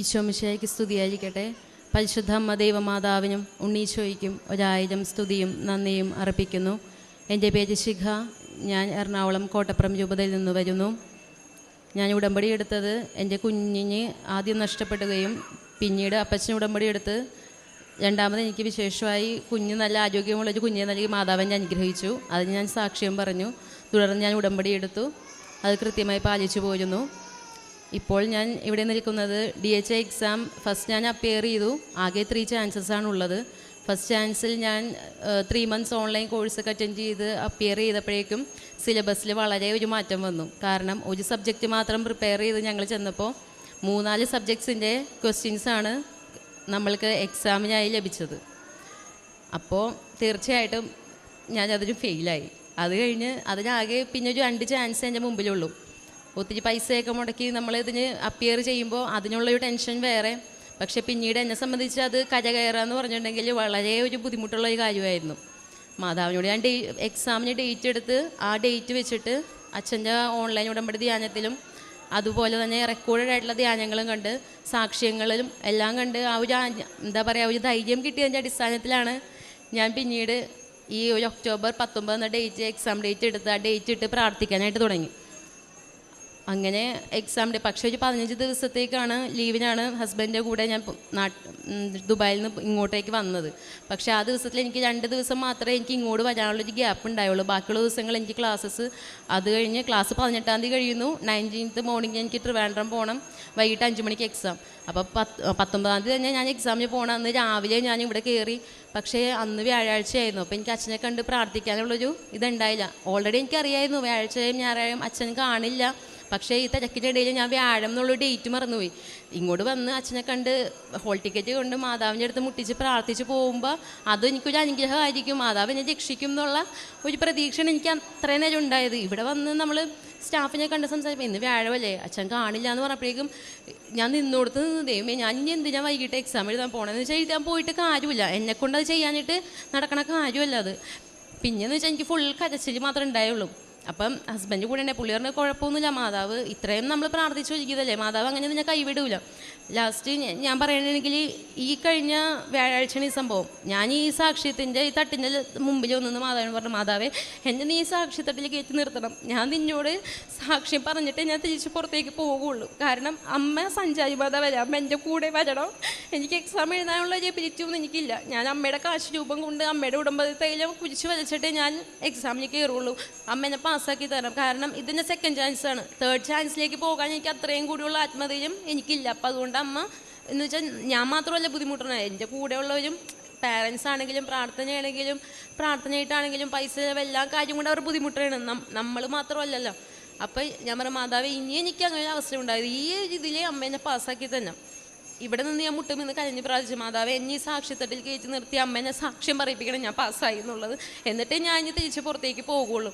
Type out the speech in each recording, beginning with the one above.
ഈശോമിശയ്ക്ക് സ്തുതിയായിരിക്കട്ടെ. പരിശുദ്ധ അമ്മ ദൈവമാതാവിനും ഉണ്ണീശോയ്ക്കും ഒരായിരം സ്തുതിയും നന്ദിയും അർപ്പിക്കുന്നു. എന്റെ പേര് ശിഖ. ഞാൻ എറണാകുളം കോട്ടപ്പുറം രൂപതയിൽ നിന്ന് വരുന്നു. ഞാൻ ഉടമ്പടി എടുത്തത് എന്റെ കുഞ്ഞിന് ആദ്യം നഷ്ടപ്പെടുകയും പിന്നീട് അപ്പച്ചൻ ഉടമ്പടി എടുത്ത് രണ്ടാമത് എനിക്ക് വിശേഷമായി കുഞ്ഞ് നല്ല ആരോഗ്യമുള്ളൊരു കുഞ്ഞിനെ നൽകി മാതാവിനെ അനുഗ്രഹിച്ചു. അതിന് ഞാൻ സാക്ഷ്യം പറഞ്ഞു. തുടർന്ന് ഞാൻ ഉടമ്പടി എടുത്തു. അത് കൃത്യമായി പാലിച്ചു പോരുന്നു. ഇപ്പോൾ ഞാൻ ഇവിടെ നിൽക്കുന്നത് D H I exam first ഞാൻ അപ്പിയർ ചെയ്തു. ആകെ ത്രീ ചാൻസസ് ആണ് ഉള്ളത് ഫസ്റ്റ് ചാൻസിൽ ഞാൻ ത്രീ മന്ത്സ് ഓൺലൈൻ കോഴ്സൊക്കെ അറ്റൻഡ് ചെയ്ത് അപ്പിയർ ചെയ്തപ്പോഴേക്കും സിലബസിൽ വളരെ ഒരു മാറ്റം വന്നു. കാരണം ഒരു സബ്ജക്റ്റ് മാത്രം പ്രിപ്പയർ ചെയ്ത് ഞങ്ങൾ ചെന്നപ്പോൾ മൂന്നാൽ സബ്ജക്ട്സിന്റെ ക്വസ്റ്റ്യൻസാണ് നമ്മൾക്ക് എക്സാമിനായി ലഭിച്ചത്. അപ്പോൾ തീർച്ചയായിട്ടും ഞാനതിന് ഫെയിലായി അത് കഴിഞ്ഞ് അതിനാകെ പിന്നെ ഒരു രണ്ട് ചാൻസ് എന്റെ മുമ്പിലുള്ളൂ. ഒത്തിരി പൈസയൊക്കെ മുടക്കി നമ്മളിതിന് അപ്പിയർ ചെയ്യുമ്പോൾ അതിനുള്ളൊരു ടെൻഷൻ വേറെ. പക്ഷേ പിന്നീട് എന്നെ സംബന്ധിച്ച് അത് കര കയറാന്ന് പറഞ്ഞിട്ടുണ്ടെങ്കിൽ വളരെ ഒരു ബുദ്ധിമുട്ടുള്ള ഒരു കാര്യമായിരുന്നു. മാതാവിനോട് ഞാൻ ഡേ എക്സാമിന് ഡേറ്റ് എടുത്ത് ആ ഡേറ്റ് വെച്ചിട്ട് അച്ഛന്റെ ഓൺലൈൻ ഉടമ്പടി ധ്യാനത്തിലും അതുപോലെ തന്നെ റെക്കോർഡഡ് ആയിട്ടുള്ള ധ്യാനങ്ങളും കണ്ട് സാക്ഷ്യങ്ങളും എല്ലാം കണ്ട് ആ ഒരു എന്താ പറയുക ഒരു ധൈര്യം കിട്ടിയതിന്റെ അടിസ്ഥാനത്തിലാണ് ഞാൻ പിന്നീട് ഈ ഒരു ഒക്ടോബർ പത്തൊമ്പത് എന്ന ഡേറ്റ് എക്സാം ഡേറ്റ് എടുത്ത് ആ ഡേറ്റ് ഇട്ട് പ്രാർത്ഥിക്കാനായിട്ട് തുടങ്ങി. അങ്ങനെ എക്സാം ഡേ പക്ഷേ ഒരു പതിനഞ്ച് ദിവസത്തേക്കാണ് ലീവിനാണ് ഹസ്ബൻഡിന്റെ കൂടെ ഞാൻ ദുബായിൽ നിന്ന് ഇങ്ങോട്ടേക്ക് വന്നത്. പക്ഷേ ആ ദിവസത്തിൽ എനിക്ക് രണ്ട് ദിവസം മാത്രമേ എനിക്ക് ഇങ്ങോട്ട് വരാനുള്ളൊരു ഗ്യാപ്പ് ഉണ്ടായുള്ളൂ. ബാക്കിയുള്ള ദിവസങ്ങൾ എനിക്ക് ക്ലാസ്സസ് അത് കഴിഞ്ഞ് ക്ലാസ് പതിനെട്ടാം തീയതി കഴിയുന്നു. നയന്റീൻത്ത് മോർണിംഗ് എനിക്ക് ട്രിവാൻഡ്രം പോകണം വൈകിട്ട് അഞ്ച് മണിക്ക് എക്സാം അപ്പോൾ പത്ത് പത്തൊമ്പതാം തീയതി തന്നെ ഞാൻ എക്സാമിന് പോകണം അന്ന് രാവിലെ ഞാൻ ഇവിടെ കയറി പക്ഷേ അന്ന് വ്യാഴാഴ്ചയായിരുന്നു. അപ്പോൾ എനിക്ക് അച്ഛനെ കണ്ട് പ്രാർത്ഥിക്കാനുള്ളൊരു ഇതുണ്ടായില്ല. ഓൾറെഡി എനിക്കറിയായിരുന്നു വ്യാഴാഴ്ചയും ഞായറാഴ്ചയും അച്ഛൻ കാണില്ല. പക്ഷേ ഈ തിരക്കിന്റെ ഇടയിൽ ഞാൻ വ്യാഴം എന്നുള്ള ഡേറ്റ് മറന്നുപോയി. ഇങ്ങോട്ട് വന്ന് അച്ഛനെ കണ്ട് ഹോൾ ടിക്കറ്റ് കൊണ്ട് മാതാവിന്റെ അടുത്ത് മുട്ടിച്ച് പ്രാർത്ഥിച്ച് പോകുമ്പോൾ അത് എനിക്കൊരു അനുഗ്രഹമായിരിക്കും. മാതാവ് എന്നെ രക്ഷിക്കും എന്നുള്ള ഒരു പ്രതീക്ഷയാണ് എനിക്ക് അത്രയും നേരം ഉണ്ടായത്. ഇവിടെ വന്ന് നമ്മൾ സ്റ്റാഫിനെ കണ്ട് സംസാരിക്കും ഇന്ന് വ്യാഴമല്ലേ? അച്ഛൻ കാണില്ല എന്ന് പറഞ്ഞപ്പോഴേക്കും ഞാൻ നിന്നോടത്ത് നിന്ന് ദൈവമേ ഞാൻ ഇനി ഞാൻ വൈകിട്ട് എക്സാം എഴുതാൻ പോകണമെന്ന് വെച്ചാൽ എഴുതാൻ പോയിട്ട് കാര്യമില്ല. എന്നെക്കൊണ്ട് അത് ചെയ്യാനായിട്ട് നടക്കണ കാര്യമല്ല അത്. പിന്നെന്ന് വെച്ചാൽ എനിക്ക് ഫുൾ കരച്ചിൽ മാത്രമേ ഉണ്ടായുള്ളൂ. അപ്പം ഹസ്ബൻഡ് കൂടെ ഉണ്ട് പുള്ളി പറഞ്ഞ കുഴപ്പമൊന്നുമില്ല. മാതാവ് ഇത്രയും നമ്മൾ പ്രാർത്ഥിച്ചു ചോദിക്കുന്നതല്ലേ മാതാവ് അങ്ങനെ നിന്നെ കൈവിടൂല. ലാസ്റ്റ് ഞാൻ പറയണെങ്കിൽ ഈ കഴിഞ്ഞ വ്യാഴാഴ്ചയാണ് ഈ സംഭവം. ഞാൻ ഈ സാക്ഷ്യത്തിന്റെ ഈ തട്ടിന്റെ മുമ്പിൽ ഒന്നെന്ന് മാതാവിന് പറഞ്ഞു മാതാവേ എന്നെ നീ ഈ സാക്ഷ്യത്തട്ടിൽ കയറ്റി നിർത്തണം. ഞാൻ നിന്നോട് സാക്ഷ്യം പറഞ്ഞിട്ട് ഞാൻ തിരിച്ച് പുറത്തേക്ക് പോകുള്ളൂ കാരണം അമ്മ സഞ്ചാരി മാതാവല്ല? അമ്മ എന്റെ കൂടെ വരണം. എനിക്ക് എക്സാം എഴുതാനുള്ള ഒരു എബിലിറ്റി ഒന്നും എനിക്കില്ല. ഞാൻ അമ്മയുടെ കാശ് രൂപം കൊണ്ട് അമ്മയുടെ ഉടമ്പതയിലും കുരിച്ച് വലിച്ചിട്ടേ ഞാൻ എക്സാമിന് കയറുള്ളൂ. അമ്മ എന്നെ പാസ്സാക്കി തരണം. കാരണം ഇതിന്റെ സെക്കൻഡ് ചാൻസ് ആണ്. തേർഡ് ചാൻസിലേക്ക് പോകാൻ എനിക്ക് അത്രയും കൂടിയുള്ള ആത്മധൈര്യം എനിക്കില്ല. അപ്പം അതുകൊണ്ട് അമ്മ എന്ന് വെച്ചാൽ ഞാൻ മാത്രമല്ല ബുദ്ധിമുട്ടണ എന്റെ കൂടെയുള്ളവരും പാരൻസ് ആണെങ്കിലും പ്രാർത്ഥനയാണെങ്കിലും പ്രാർത്ഥനയായിട്ടാണെങ്കിലും പൈസ എല്ലാ കാര്യം കൊണ്ട് അവർ ബുദ്ധിമുട്ടാണ് നമ്മൾ മാത്രമല്ലല്ലോ. അപ്പം ഞാൻ പറഞ്ഞ മാതാവ് ഇനി എനിക്ക് അങ്ങനെ അവസരം ഉണ്ടായത് ഈ ഇതിലേ അമ്മേനെ പാസ്സാക്കി തന്നെ ഇവിടെ നിന്ന് ഞാൻ മുട്ടുമെന്ന് കരഞ്ഞ് പ്രാർത്ഥിച്ചു മാതാവ് എന്നെ ഈ സാക്ഷ്യത്തട്ടിൽ കയറ്റി നിർത്തി അമ്മേനെ സാക്ഷ്യം പറയിപ്പിക്കണം ഞാൻ പാസ്സായി എന്നുള്ളത്. എന്നിട്ടേ ഞാൻ ഇനി തിരിച്ച് പുറത്തേക്ക് പോകുള്ളൂ.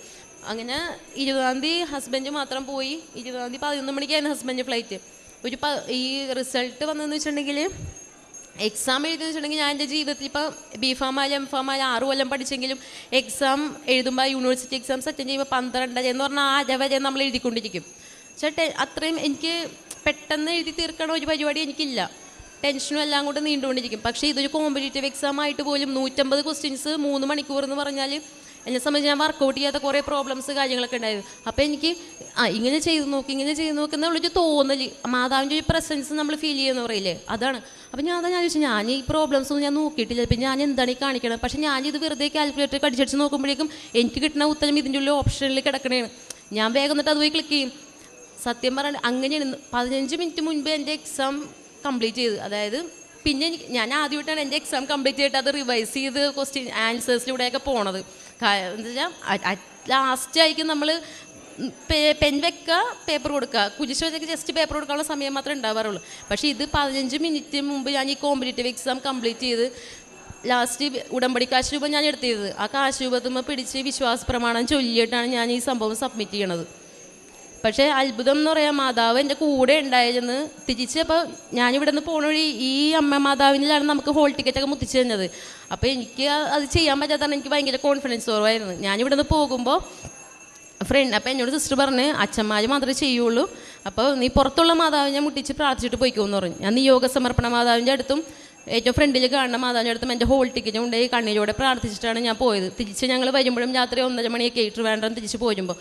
അങ്ങനെ ഇരുപതാം തീയതി ഹസ്ബൻഡ് മാത്രം പോയി. ഇരുപതാം തീയതി പതിനൊന്ന് മണിക്കായിരുന്നു ഹസ്ബൻഡ് ഫ്ലൈറ്റ് ഒരു പ ഈ റിസൾട്ട് വന്നതെന്ന് വെച്ചിട്ടുണ്ടെങ്കിൽ എക്സാം എഴുതുന്ന വെച്ചിട്ടുണ്ടെങ്കിൽ ഞാൻ എന്റെ ജീവിതത്തിൽ ഇപ്പോൾ ബി ഫാം ആയാലും എം ഫാം ആയാലും ആറ് കൊല്ലം പഠിച്ചെങ്കിലും എക്സാം എഴുതുമ്പോൾ യൂണിവേഴ്സിറ്റി എക്സാംസ് അറ്റൻഡ് ചെയ്യുമ്പോൾ പന്ത്രണ്ട് എന്ന് പറഞ്ഞാൽ ആര വരെ നമ്മൾ എഴുതിക്കൊണ്ടിരിക്കും. പക്ഷേ അത്രയും എനിക്ക് പെട്ടെന്ന് എഴുതി തീർക്കണ ഒരു പരിപാടി എനിക്കില്ല. ടെൻഷനും എല്ലാം കൂടെ നീണ്ടുകൊണ്ടിരിക്കും. പക്ഷേ ഇതൊരു കോമ്പറ്റേറ്റീവ് എക്സാം ആയിട്ട് പോലും നൂറ്റമ്പത് ക്വസ്റ്റ്യൻസ് മൂന്ന് മണിക്കൂർ എന്ന് പറഞ്ഞാൽ എന്നെ സംബന്ധിച്ച് ഞാൻ വർക്കൗട്ട് ചെയ്യാത്ത കുറേ പ്രോബ്ലംസ് കാര്യങ്ങളൊക്കെ ഉണ്ടായിരുന്നു. അപ്പോൾ എനിക്ക് ആ ഇങ്ങനെ ചെയ്ത് നോക്കി ഇങ്ങനെ ചെയ്ത് നോക്കി എന്നുള്ളൊരു തോന്നൽ മാതാവിന്റെ ഒരു പ്രസൻസ് നമ്മൾ ഫീൽ ചെയ്യുന്ന പറയില്ലേ അതാണ്. അപ്പോൾ ഞാൻ അതാ ഞാൻ ചോദിച്ചു ഞാൻ ഈ പ്രോബ്ലംസ് ഒന്നും ഞാൻ നോക്കിയിട്ടില്ല. ഇപ്പം ഞാൻ എന്താണ് ഈ കാണിക്കണം പക്ഷേ ഞാൻ ഇത് വെറുതെ കാൽക്കുലേറ്റർ കടിച്ചടിച്ച് നോക്കുമ്പോഴേക്കും എനിക്ക് കിട്ടുന്ന ഉത്തരം ഇതിന്റെ ഉള്ളിൽ ഓപ്ഷനിൽ കിടക്കണേണ്. ഞാൻ വേഗം എന്നിട്ട് അത് പോയി ക്ലിക്ക് ചെയ്യും. സത്യം പറഞ്ഞാൽ അങ്ങനെയാണ്. പതിനഞ്ച് മിനിറ്റ് മുൻപ് എന്റെ എക്സാം കംപ്ലീറ്റ് ചെയ്ത്. അതായത് പിന്നെ എനിക്ക് ഞാൻ ആദ്യമായിട്ടാണ് എന്റെ എക്സാം കംപ്ലീറ്റ് ചെയ്തിട്ട് അത് റിവൈസ് ചെയ്ത് ക്വസ്റ്റ്യൻ ആൻസേഴ്സിലൂടെയൊക്കെ പോണത്. എന്താ വെച്ചാൽ ലാസ്റ്റ് ആയിരിക്കും നമ്മൾ പെൻ വെക്കുക പേപ്പർ കൊടുക്കുക കുരിശ് വെച്ചൊക്കെ ജസ്റ്റ് പേപ്പർ കൊടുക്കാനുള്ള സമയം മാത്രമേ ഉണ്ടാവാറുള്ളൂ. പക്ഷേ ഇത് പതിനഞ്ച് മിനിറ്റ് മുമ്പ് ഞാൻ ഈ കോമ്പറ്റേറ്റീവ് എക്സാം കംപ്ലീറ്റ് ചെയ്ത് ലാസ്റ്റ് ഉടമ്പടി കാശ് രൂപം ഞാൻ എടുത്തത് ആ കാശ് രൂപത്തുമ്പോൾ പിടിച്ച് വിശ്വാസ പ്രമാണം ചൊല്ലിയിട്ടാണ് ഞാൻ ഈ സംഭവം സബ്മിറ്റ് ചെയ്യണത്. പക്ഷേ അത്ഭുതം എന്ന് പറയാൻ മാതാവ് എന്റെ കൂടെ ഉണ്ടായിരുന്നു. തിരിച്ച് അപ്പോൾ ഞാനിവിടെ നിന്ന് പോണ വഴി ഈ അമ്മ മാതാവിനിലാണ് നമുക്ക് ഹോൾ ടിക്കറ്റൊക്കെ മുത്തിച്ച് തന്നത്. അപ്പോൾ എനിക്ക് അത് ചെയ്യാൻ പറ്റാത്തതാണ് എനിക്ക് ഭയങ്കര കോൺഫിഡൻസ് കുറവായിരുന്നു. ഞാനിവിടെ നിന്ന് പോകുമ്പോൾ ഫ്രണ്ട് അപ്പോൾ എന്നോട് സിസ്റ്റർ പറഞ്ഞ് അച്ഛന്മാർ മാത്രമേ ചെയ്യുള്ളൂ. അപ്പോൾ നീ പുറത്തുള്ള മാതാവിനെ മുട്ടിച്ച് പ്രാർത്ഥിച്ചിട്ട് പോയിക്കോന്ന് പറഞ്ഞു. ഞാൻ നിയോഗ സമർപ്പണ മാതാവിന്റെ അടുത്തും ഏറ്റവും ഫ്രണ്ടിൽ കാണുന്ന മാതാവിന്റെ അടുത്ത് എന്റെ ഹോൾ ടിക്കറ്റ് കൊണ്ടുപോയി കണ്ണീരോടെ പ്രാർത്ഥിച്ചിട്ടാണ് ഞാൻ പോയത്. തിരിച്ച് ഞങ്ങൾ വരുമ്പോഴും രാത്രി ഒന്നര മണിയൊക്കെ ആയിട്ട് വേണ്ട തിരിച്ച് പോരുമ്പോൾ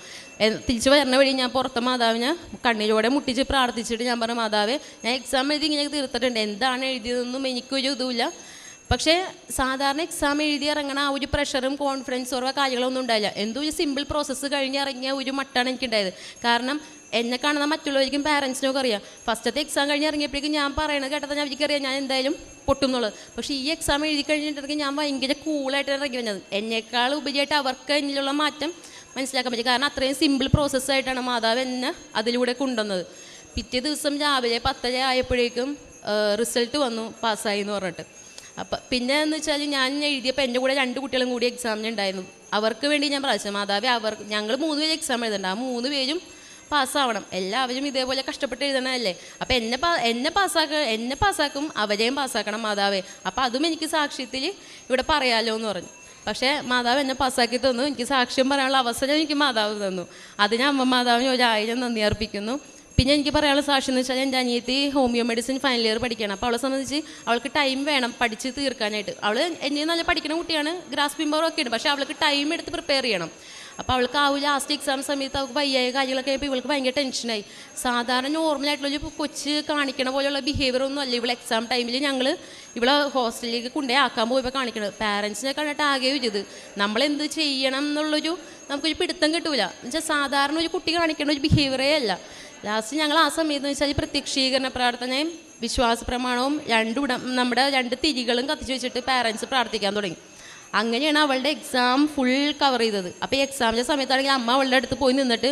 തിരിച്ച് വരുന്ന വഴി ഞാൻ പുറത്തെ മാതാവിനെ കണ്ണീരോടെ മുട്ടിച്ച് പ്രാർത്ഥിച്ചിട്ട് ഞാൻ പറഞ്ഞു മാതാവേ ഞാൻ എക്സാം എഴുതി ഇങ്ങനെ തീർത്തിട്ടുണ്ട്. എന്താണ് എഴുതിയതെന്നും എനിക്കൊരു ഇതുമില്ല. പക്ഷേ സാധാരണ എക്സാം എഴുതി ഇറങ്ങണ ആ ഒരു പ്രഷറും കോൺഫിഡൻസും ഓരോ കാര്യങ്ങളൊന്നും ഉണ്ടായില്ല. എന്തോ ഒരു സിമ്പിൾ പ്രോസസ്സ് കഴിഞ്ഞ് ഇറങ്ങിയ ഒരു മട്ടാണ് എനിക്കുണ്ടായത്. കാരണം എന്നെ കാണുന്ന മറ്റുള്ളവർക്കും പാരൻസിനൊക്കെ അറിയാം. ഫസ്റ്റത്തെ എക്സാം കഴിഞ്ഞ് ഇറങ്ങിയപ്പോഴേക്കും ഞാൻ പറയണത് കേട്ടത് ഞാൻ എനിക്കറിയാം ഞാൻ എന്തായാലും പൊട്ടും എന്നുള്ളത്. പക്ഷേ ഈ എക്സാം എഴുതി കഴിഞ്ഞിട്ടുണ്ടെങ്കിൽ ഞാൻ ഭയങ്കര കൂളായിട്ട് ഇറങ്ങി വന്നത്. എന്നേക്കാൾ ഉപരിയായിട്ട് അവർക്ക് എന്നിലുള്ള മാറ്റം മനസ്സിലാക്കാൻ പറ്റും. കാരണം അത്രയും സിമ്പിൾ പ്രോസസ്സായിട്ടാണ് മാതാവ് എന്നെ അതിലൂടെ കൊണ്ടുവന്നത്. പിറ്റേ ദിവസം രാവിലെ പത്തര ആയപ്പോഴേക്കും റിസൾട്ട് വന്നു പാസ്സായി എന്ന് പറഞ്ഞിട്ട്. അപ്പം പിന്നെ എന്ന് വെച്ചാൽ ഞാൻ എഴുതിയപ്പോൾ എന്റെ കൂടെ രണ്ട് കുട്ടികളും കൂടി എക്സാമിന് ഉണ്ടായിരുന്നു. അവർക്ക് വേണ്ടി ഞാൻ പ്രാവശ്യം മാതാവേ അവർ ഞങ്ങൾ മൂന്ന് പേര് എക്സാം എഴുതണ്ട ആ മൂന്ന് പേരും പാസ്സാവണം. എല്ലാവരും ഇതേപോലെ കഷ്ടപ്പെട്ട് എഴുതണമല്ലേ അപ്പം എന്നെ പാ എന്നെ പാസ്സാക്ക എന്നെ പാസ്സാക്കും അവരെയും പാസ്സാക്കണം മാതാവേ. അപ്പം അതും എനിക്ക് സാക്ഷ്യത്തിൽ ഇവിടെ പറയാലോ എന്ന് പറഞ്ഞു. പക്ഷേ മാതാവ് എന്നെ പാസ്സാക്കി തന്നു. എനിക്ക് സാക്ഷ്യം പറയാനുള്ള അവസരം എനിക്ക് മാതാവ് തന്നു. അതിന് അമ്മ മാതാവിന് ഒരായിരം നന്ദി അർപ്പിക്കുന്നു. പിന്നെ എനിക്ക് പറയാനുള്ള സാക്ഷി എന്ന് വെച്ചാൽ എന്റെ അനിയത്തി ഹോമിയോ മെഡിസിൻ ഫൈനൽ ഇയർ പഠിക്കണം അപ്പോൾ അവളെ സംബന്ധിച്ച് അവൾക്ക് ടൈം വേണം പഠിച്ച് തീർക്കാനായിട്ട്. അവൾ എന്നെ നല്ല പഠിക്കുന്ന കുട്ടിയാണ്. ഗ്രാസ് പിമ്പറും ഒക്കെ ഉണ്ട്. പക്ഷേ അവൾക്ക് ടൈം എടുത്ത് പ്രിപ്പയർ ചെയ്യണം. അപ്പോൾ അവൾക്ക് ആ ഒരു ലാസ്റ്റ് എക്സാം സമയത്ത് അവൾക്ക് വയ്യായ കാര്യങ്ങളൊക്കെ ആയപ്പോൾ ഇവൾക്ക് ഭയങ്കര ടെൻഷനായി സാധാരണ നോർമലായിട്ടുള്ള ഒരു കൊച്ച് കാണിക്കണ പോലെയുള്ള ബിഹേവിയർ ഒന്നും അല്ല. ഇവളെ എക്സാം ടൈമിൽ ഞങ്ങൾ ഇവളെ ഹോസ്റ്റലിലേക്ക് കൊണ്ടേ ആക്കാൻ പോയപ്പോൾ കാണിക്കണത്. പാരൻസിനെ കണ്ടിട്ട് ആകെ ഒരിത് നമ്മളെന്ത് ചെയ്യണം എന്നുള്ളൊരു നമുക്കൊരു പിടുത്തം കിട്ടൂല. എന്നുവെച്ചാൽ സാധാരണ ഒരു കുട്ടി കാണിക്കേണ്ട ഒരു ബിഹേവിയറേ അല്ല. ലാസ്റ്റ് ഞങ്ങൾ ആ സമയത്ത് വെച്ചാൽ പ്രത്യക്ഷീകരണ പ്രാർത്ഥനയും വിശ്വാസ പ്രമാണവും രണ്ടു നമ്മുടെ രണ്ട് തിരികളും കത്തിച്ച് വെച്ചിട്ട് പാരൻസ് പ്രാർത്ഥിക്കാൻ തുടങ്ങി. അങ്ങനെയാണ് അവളുടെ എക്സാം ഫുൾ കവർ ചെയ്തത്. അപ്പോൾ ഈ എക്സാമിന്റെ സമയത്താണെങ്കിൽ അമ്മ അവളുടെ അടുത്ത് പോയി നിന്നിട്ട്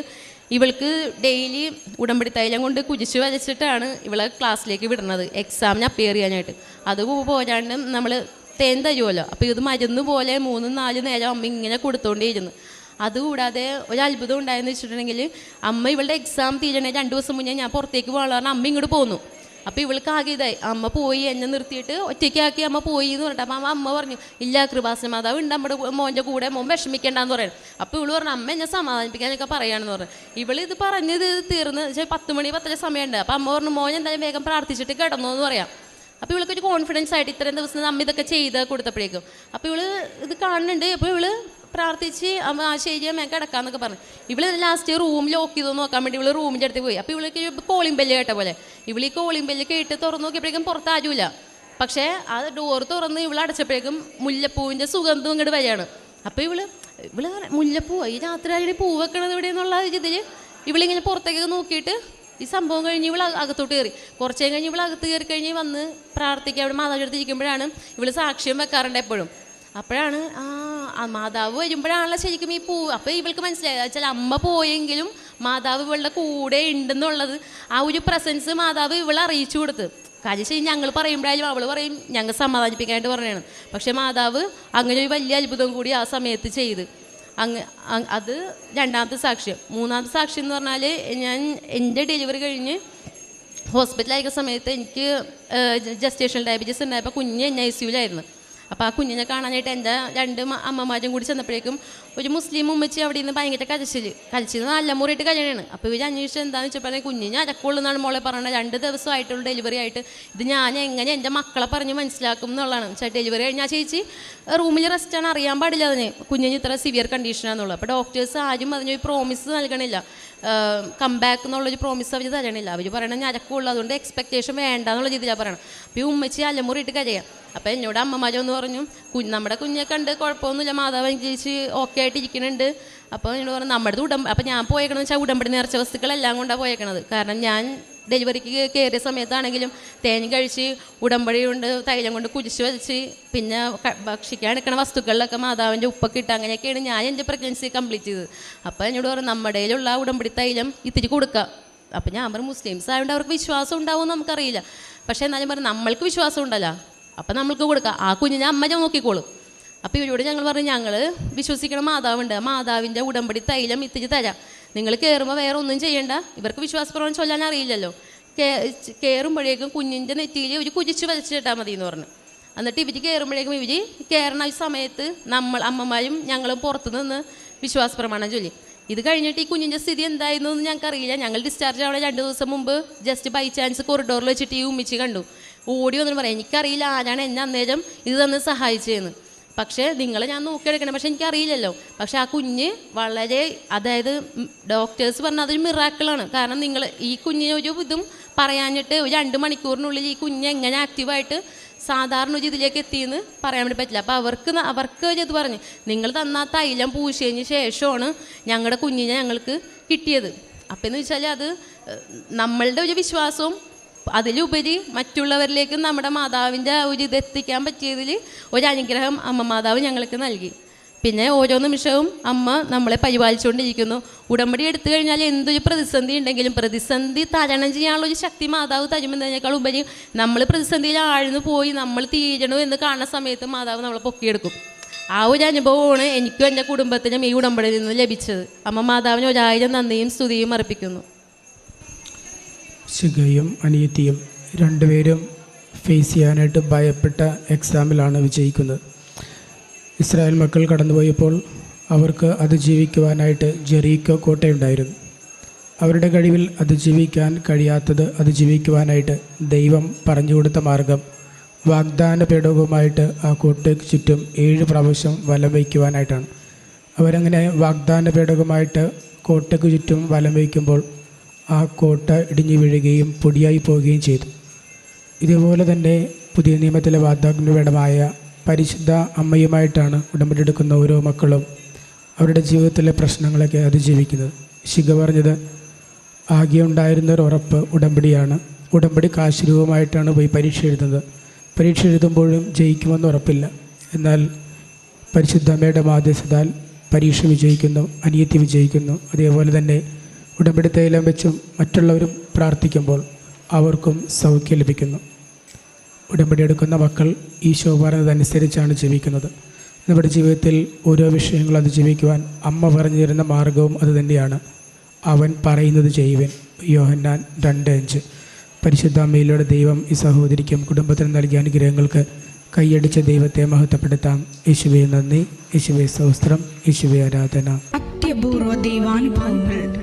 ഇവൾക്ക് ഡെയിലി ഉടമ്പടി തൈലം കൊണ്ട് കുതിച്ച് വരച്ചിട്ടാണ് ഇവളെ ക്ലാസ്സിലേക്ക് വിടുന്നത്. എക്സാമിന് അപ്പിയർ ചെയ്യാനായിട്ട്. അത് പോരാണ്ട് നമ്മൾ തേൻ തരുമല്ലോ അപ്പോൾ ഇത് മരുന്ന് പോലെ മൂന്നും നാല് നേരം അമ്മ ഇങ്ങനെ കൊടുത്തോണ്ടേയിരുന്നു അതുകൂടാതെ ഒരു അത്ഭുതം ഉണ്ടായെന്ന് വെച്ചിട്ടുണ്ടെങ്കിൽ അമ്മ ഇവളുടെ എക്സാം തീരണേ രണ്ട് ദിവസം മുന്നേ ഞാൻ പുറത്തേക്ക് പോകാനുള്ള പറഞ്ഞാൽ അമ്മ ഇങ്ങോട്ട് പോന്നു. അപ്പോൾ ഇവൾക്ക് ആകെ ഇതായി. അമ്മ പോയി എന്നെ നിർത്തിയിട്ട് ഒറ്റയ്ക്കാക്കി അമ്മ പോയി എന്ന് പറഞ്ഞിട്ട്. അപ്പം അമ്മ പറഞ്ഞു ഇല്ല കൃപാസന മാതാവ് ഉണ്ട് നമ്മുടെ മോന്റെ കൂടെ മോൻ വിഷമിക്കേണ്ടെന്ന് പറയാൻ അപ്പോൾ ഇവൾ പറഞ്ഞു അമ്മ എന്നെ സമാധാനിപ്പിക്കാനൊക്കെ പറയാണെന്ന് പറഞ്ഞു. ഇവൾ ഇത് പറഞ്ഞത് തീർന്ന് പക്ഷേ പത്ത് മണി പത്തര സമയമുണ്ട്. അപ്പം അമ്മ പറഞ്ഞു മോൻ എന്തായാലും വേഗം പ്രാർത്ഥിച്ചിട്ട് കിടന്നു എന്ന് പറയാം. അപ്പോൾ ഇവൾക്ക് ഒരു കോൺഫിഡൻസ് ആയിട്ട് ഇത്രയും ദിവസം അമ്മ ഇതൊക്കെ ചെയ്ത് കൊടുത്തപ്പോഴേക്കും. അപ്പോൾ ഇവൾ ഇത് കാണുന്നുണ്ട്. അപ്പോൾ ഇവൾ പ്രാർത്ഥിച്ച് ആ ശരി ഞാൻ കിടക്കാന്നൊക്കെ പറഞ്ഞു. ഇവൾ ലാസ്റ്റ് റൂം ലോക്ക് ചെയ്ത് നോക്കാൻ വേണ്ടി ഇവൾ റൂമിന്റെ അടുത്ത് പോയി. അപ്പോൾ ഇവൾക്ക് കോളിംഗ് ബെല്ല് കേട്ട പോലെ. ഇവൾ കോളിംഗ് ബെല്ല് കേട്ട് തുറന്നു നോക്കിയപ്പോഴേക്കും പുറത്താരൂല പക്ഷേ ആ ഡോർ തുറന്ന് ഇവൾ അടച്ചപ്പോഴേക്കും മുല്ലപ്പൂവിന്റെ സുഗന്ധം ഇങ്ങോട്ട് വരികയാണ്. അപ്പോൾ ഇവൾ ഇവൾ മുല്ലപ്പൂ ഈ രാത്രി ആയിട്ട് പൂ വെക്കണത് ഇവിടെ എന്നുള്ള ഇതിൽ ഇവളിങ്ങനെ പുറത്തേക്ക് നോക്കിയിട്ട് ഈ സംഭവം കഴിഞ്ഞ് ഇവൾ അകത്തോട്ട് കയറി. കുറച്ച് കഴിഞ്ഞ് ഇവൾ അകത്ത് കയറി കഴിഞ്ഞ് വന്ന് പ്രാർത്ഥിക്കുക അവിടെ മാതാവിന്റെ അടുത്ത് ഇരിക്കുമ്പോഴാണ് ഇവൾ സാക്ഷ്യം വെക്കാറുണ്ട് എപ്പോഴും. അപ്പോഴാണ് ആ മാതാവ് വരുമ്പോഴാണല്ലോ ശരിക്കും ഈ പൂ. അപ്പോൾ ഇവൾക്ക് മനസ്സിലായി. വെച്ചാൽ അമ്മ പോയെങ്കിലും മാതാവ് ഇവളുടെ കൂടെ ഉണ്ടെന്നുള്ളത് ആ ഒരു പ്രസൻസ് മാതാവ് ഇവളെ അറിയിച്ചു കൊടുത്ത്. കാര്യം ശരി ഞങ്ങൾ പറയുമ്പോഴായാലും അവൾ പറയും ഞങ്ങൾ സമാധാനിപ്പിക്കാനായിട്ട് പറഞ്ഞാണ്. പക്ഷേ മാതാവ് അങ്ങനെ ഒരു വലിയ അത്ഭുതം കൂടി ആ സമയത്ത് ചെയ്ത്. അങ്ങ് അത് രണ്ടാമത്തെ സാക്ഷ്യം. മൂന്നാമത്തെ സാക്ഷ്യം എന്ന് പറഞ്ഞാൽ ഞാൻ എന്റെ ഡെലിവറി കഴിഞ്ഞ് ഹോസ്പിറ്റലായിരിക്കുന്ന സമയത്ത് എനിക്ക് ജസ്റ്റേഷൻ ഡയബറ്റീസ് ഉണ്ടായപ്പോൾ കുഞ്ഞ് എൻ ഐ സിയുലായിരുന്നു അപ്പോൾ ആ കുഞ്ഞിനെ കാണാനായിട്ട് എന്റെ രണ്ട് അമ്മമാരും കൂടി ചെന്നപ്പോഴേക്കും ഒരു മുസ്ലിം ഉമ്മച്ചി അവിടെ നിന്ന് ഭയങ്കര കരച്ചിൽ കരച്ചിൽ നല്ല മുറിയിട്ട് കല്യാണമാണ് അപ്പോൾ ഇവർ അന്വേഷിച്ച് എന്താണെന്ന് വെച്ചപ്പോൾ കുഞ്ഞിന് അരക്കുള്ളെന്നാണ് മോളെ പറഞ്ഞത്. രണ്ട് ദിവസമായിട്ടുള്ള ഡെലിവറി ആയിട്ട് ഇത് ഞാൻ എങ്ങനെ എന്റെ മക്കളെ പറഞ്ഞ് മനസ്സിലാക്കും എന്നുള്ളതാണ്. വെച്ചാൽ ഡെലിവറി കഴിഞ്ഞാൽ ചേച്ചി റൂമിൽ റെസ്റ്റാണ് അറിയാൻ പാടില്ല അതിന്. കുഞ്ഞിന് ഇത്ര സിവിയർ കണ്ടീഷനാണെന്നുള്ളത് അപ്പോൾ ഡോക്ടേഴ്സ് ആരും അതിനൊരു പ്രോമിസ് നൽകണില്ല. കംബാക്ക് എന്നുള്ളൊരു പ്രോമിസ് അവർ തരണില്ല. അവർ പറയണത് ഞരക്കുള്ളൂ അതുകൊണ്ട് എക്സ്പെക്റ്റേഷൻ വേണ്ട എന്നുള്ള രീതിയിലാണ് പറയണം. അപ്പോൾ ഈ ഉമ്മച്ചി അലമുറിയിട്ട് കരയാം. അപ്പോൾ എന്നോട് അമ്മമാരൊന്ന് പറഞ്ഞു കുഞ്ഞ് നമ്മുടെ കുഞ്ഞെ കണ്ട് കുഴപ്പമൊന്നുമില്ല. മാതാവ് ചേച്ചി ഓക്കെ ആയിട്ട് ഇരിക്കുന്നുണ്ട് അപ്പോൾ എന്നോട് പറഞ്ഞു നമ്മുടെ ഉടമ്പ അപ്പോൾ ഞാൻ പോയേക്കണമെന്ന് വെച്ചാൽ ഉടമ്പടി നേർച്ച വസ്തുക്കളെല്ലാം കൊണ്ടാണ് പോയേക്കണത്. കാരണം ഞാൻ ഡെലിവറിക്ക് കയറിയ സമയത്താണെങ്കിലും തേൻ കഴിച്ച് ഉടമ്പടി കൊണ്ട് തൈലം കൊണ്ട് കുരിശ് വലിച്ച് പിന്നെ ഭക്ഷിക്കാൻ എടുക്കുന്ന വസ്തുക്കളിലൊക്കെ മാതാവിന്റെ ഉപ്പൊക്കെ ഇട്ട് അങ്ങനെയൊക്കെയാണ് ഞാൻ എന്റെ പ്രഗ്നൻസി കംപ്ലീറ്റ് ചെയ്തത്. അപ്പോൾ എന്നോട് പറഞ്ഞു നമ്മുടെ ഉള്ള ഉടമ്പടി തൈലം ഇത്തിരി കൊടുക്കാം. അപ്പോൾ ഞാൻ പറഞ്ഞു മുസ്ലിംസ് ആയതുകൊണ്ട് അവർക്ക് വിശ്വാസം ഉണ്ടാവുമെന്ന് നമുക്കറിയില്ല. പക്ഷേ എന്നാലും പറഞ്ഞു നമ്മൾക്ക് വിശ്വാസം ഉണ്ടല്ലോ. അപ്പം നമ്മൾക്ക് കൊടുക്കാം. ആ കുഞ്ഞിനെ അമ്മ ഞാൻ നോക്കിക്കോളും. അപ്പോൾ ഇവരോട് ഞങ്ങൾ പറഞ്ഞു ഞങ്ങൾ വിശ്വസിക്കണ മാതാവുണ്ട്. മാതാവിന്റെ ഉടമ്പടി തൈലം ഇത്തിരി തരാം. നിങ്ങൾ കയറുമ്പോൾ വേറെ ഒന്നും ചെയ്യണ്ട. ഇവർക്ക് വിശ്വാസപ്രവണം ചൊല്ലാൻ അറിയില്ലല്ലോ. കയറുമ്പോഴേക്കും കുഞ്ഞിന്റെ നെറ്റിയിൽ ഒരു കുരിച്ച് വലിച്ചിട്ടാൽ മതി എന്ന് പറഞ്ഞു. എന്നിട്ട് ഇവർ കയറുമ്പോഴേക്കും ഇവർ കയറണ സമയത്ത് നമ്മൾ അമ്മമാരും ഞങ്ങളും പുറത്ത് നിന്ന് വിശ്വാസ പ്രമാണം ചൊല്ലി. ഇത് കഴിഞ്ഞിട്ട് ഈ കുഞ്ഞിന്റെ സ്ഥിതി എന്തായിരുന്നു എന്ന് ഞങ്ങൾക്കറിയില്ല ഞങ്ങൾ ഡിസ്ചാർജ് ആവണ രണ്ട് ദിവസം മുമ്പ് ജസ്റ്റ് ബൈ ചാൻസ് കൊറിഡോറിൽ വെച്ചിട്ട് ഈ ഉമ്മിച്ച് കണ്ടു. ഓടി വന്നിട്ട് പറയാം എനിക്കറിയില്ല ആരാണ് എന്നെ അന്നേരം ഇത് തന്ന് സഹായിച്ചതെന്ന് പക്ഷേ നിങ്ങൾ ഞാൻ നോക്കിയെടുക്കണം. പക്ഷെ എനിക്കറിയില്ലല്ലോ. പക്ഷെ ആ കുഞ്ഞ് വളരെ അതായത് ഡോക്ടേഴ്സ് പറഞ്ഞ അതൊരു മിറാക്കിളാണ് കാരണം നിങ്ങൾ ഈ കുഞ്ഞിന് ഒരു ഇതും പറയാഞ്ഞിട്ട് ഒരു രണ്ട് മണിക്കൂറിനുള്ളിൽ ഈ കുഞ്ഞ് എങ്ങനെ ആക്റ്റീവായിട്ട് സാധാരണ ഒരു ഇതിലേക്ക് എത്തിയെന്ന് പറയാൻ വേണ്ടി പറ്റില്ല. അപ്പോൾ അവർക്ക് അവർക്ക് ഇത് പറഞ്ഞു. നിങ്ങൾ തന്ന തൈലം പൂശിയതിന് ശേഷമാണ് ഞങ്ങളുടെ കുഞ്ഞിനെ ഞങ്ങൾക്ക് കിട്ടിയത്. അപ്പം എന്ന് വെച്ചാൽ അത് നമ്മളുടെ ഒരു വിശ്വാസവും അതിലുപരി മറ്റുള്ളവരിലേക്കും നമ്മുടെ മാതാവിന്റെ ഒരു ഇത് എത്തിക്കാൻ പറ്റിയതിൽ ഒരു അനുഗ്രഹം അമ്മ മാതാവ് ഞങ്ങൾക്ക് നൽകി. പിന്നെ ഓരോ നിമിഷവും അമ്മ നമ്മളെ പരിപാലിച്ചുകൊണ്ടിരിക്കുന്നു. ഉടമ്പടി എടുത്തു കഴിഞ്ഞാൽ എന്തൊരു പ്രതിസന്ധി ഉണ്ടെങ്കിലും പ്രതിസന്ധി തരണം ചെയ്യാനുള്ള ഒരു ശക്തി മാതാവ് തരുമെന്നതിനേക്കാൾ ഉപരി നമ്മൾ പ്രതിസന്ധിയിൽ ആഴ്ന്നു പോയി നമ്മൾ തീരണു എന്ന് കാണുന്ന സമയത്ത് മാതാവ് നമ്മളെ പൊക്കിയെടുക്കും. ആ ഒരു അനുഭവമാണ് എനിക്കും എന്റെ കുടുംബത്തിനും ഈ ഉടമ്പടിയിൽ നിന്ന് ലഭിച്ചത്. അമ്മ മാതാവിന് ഒരായിരം നന്ദിയും സ്തുതിയും അർപ്പിക്കുന്നു. ശിഖയും അനിയത്തിയും രണ്ടുപേരും ഫേസ് ചെയ്യാനായിട്ട് ഭയപ്പെട്ട എക്സാമിലാണ് വിജയിക്കുന്നത്. ഇസ്രായേൽ മക്കൾ കടന്നുപോയപ്പോൾ അവർക്ക് അതിജീവിക്കുവാനായിട്ട് ജെറീക്കോ കോട്ടയുണ്ടായിരുന്നു. അവരുടെ കഴിവിൽ അതിജീവിക്കാൻ കഴിയാത്തത് അതിജീവിക്കുവാനായിട്ട് ദൈവം പറഞ്ഞു കൊടുത്ത മാർഗം. വാഗ്ദാന പേടകവുമായിട്ട് ആ കോട്ടയ്ക്ക് ചുറ്റും ഏഴ് പ്രാവശ്യം വലം വയ്ക്കുവാനായിട്ടാണ്. അവരങ്ങനെ വാഗ്ദാന പേടകമായിട്ട് കോട്ടയ്ക്ക് ചുറ്റും വലം വയ്ക്കുമ്പോൾ ആ കോട്ട ഇടിഞ്ഞു വീഴുകയും പൊടിയായി പോവുകയും ചെയ്തു. ഇതുപോലെ തന്നെ പുതിയ നിയമത്തിലെ വാഗ്ദാനപേടമായ പരിശുദ്ധ അമ്മയുമായിട്ടാണ് ഉടമ്പടിയെടുക്കുന്ന ഓരോ മക്കളും അവരുടെ ജീവിതത്തിലെ പ്രശ്നങ്ങളൊക്കെ അതിജീവിക്കുന്നത്. ശിഖ പറഞ്ഞത് ആകെ ഉണ്ടായിരുന്ന ഒരു ഉറപ്പ് ഉടമ്പടിയാണ്. ഉടമ്പടി കാശുരൂപമായിട്ടാണ് പോയി പരീക്ഷ എഴുതുന്നത്. പരീക്ഷ എഴുതുമ്പോഴും ജയിക്കുമെന്ന് ഉറപ്പില്ല. എന്നാൽ പരിശുദ്ധ അമ്മയുടെ മാധ്യസ്ഥതാൽ പരീക്ഷ വിജയിക്കുന്നു അനിയത്തി വിജയിക്കുന്നു. അതേപോലെ തന്നെ ഉടമ്പടി തൈലം വെച്ചും മറ്റുള്ളവരും പ്രാർത്ഥിക്കുമ്പോൾ അവർക്കും സൗഖ്യം ലഭിക്കുന്നു. ഉടമ്പടി എടുക്കുന്ന മക്കൾ ഈശോ പറഞ്ഞതനുസരിച്ചാണ് ജീവിക്കുന്നത്. നമ്മുടെ ജീവിതത്തിൽ ഓരോ വിഷയങ്ങൾ അതിജീവിക്കുവാൻ അമ്മ പറഞ്ഞു തരുന്ന മാർഗവും അതുതന്നെയാണ് അവൻ പറയുന്നത് ചെയ്യുവൻ. യോഹന്നാൻ രണ്ട് അഞ്ച്. പരിശുദ്ധ അമ്മയിലൂടെ ദൈവം ഈ സഹോദരിക്കും കുടുംബത്തിനും നൽകിയ അനുഗ്രഹങ്ങൾക്ക് കൈയടിച്ച ദൈവത്തെ മഹത്വപ്പെടുത്താം. യേശുവേ നന്ദി. യേശുവേ സൗസ്ത്രം യേശുവേ ആരാധന. അത്യപൂർവ ദൈവാനുഭവങ്ങൾ.